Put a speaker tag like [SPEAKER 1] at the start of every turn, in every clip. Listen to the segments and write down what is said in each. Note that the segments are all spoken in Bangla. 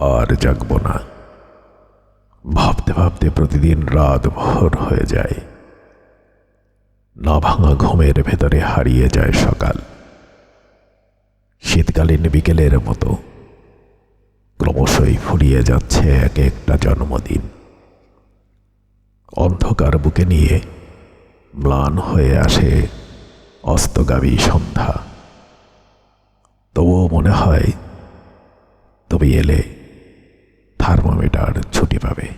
[SPEAKER 1] আর জাগব না। ভাবতে ভাবতে প্রতিদিন রাত ভোর হয়ে যায়। না ভাঙা ঘুমের ভেতরে হারিয়ে যায় সকাল। শীতকালীন বিকেলের মতো ক্রমশই ফুরিয়ে যাচ্ছে এক একটা জন্মদিন। অন্ধকার বুকে নিয়ে ম্লান হয়ে আসে অস্তগামী সন্ধ্যা। তবুও মনে হয় তবে এলে থার্মোমিটার ছুটি পাবে।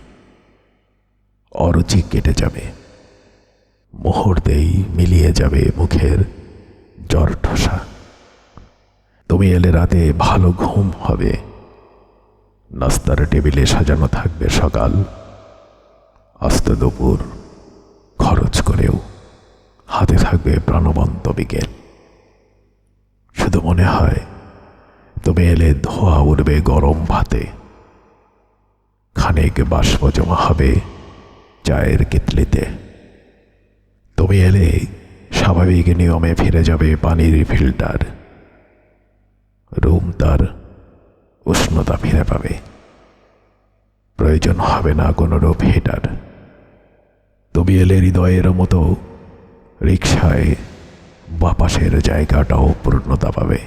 [SPEAKER 1] অরুচি কেটে যাবে। মুহূর্তেই মিলিয়ে যাবে মুখের জ্বর ঠোসা। তুমি এলে রাতে ভালো ঘুম হবে। নাস্তার টেবিলে সাজানো থাকবে সকাল। আস্ত দুপুর খরচ করেও হাতে থাকবে প্রাণবন্ত বিকেল। শুধু মনে হয়, তুমি এলে ধোয়া উঠবে গরম ভাতে। খানিক বাষ্প জমা হবে চায়ের কেতলিতে তুমি এলে স্বাভাবিক নিয়মে ফিরে যাবে পানির ফিল্টার। রুম তার উষ্ণতা ফিরে পাবে। প্রয়োজন হবে না কোনো রূপ হিটার। তুমি এলে হৃদয়ের মতো রিক্সায় বাপাসের জায়গাটাও পূর্ণতা পাবে।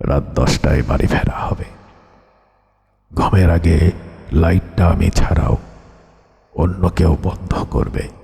[SPEAKER 1] রাত দশটায় বাড়ি ফেরা হবে। ঘুমের আগে লাইটটা আমি ছাড়াও অন্য কেউ বন্ধ করবে।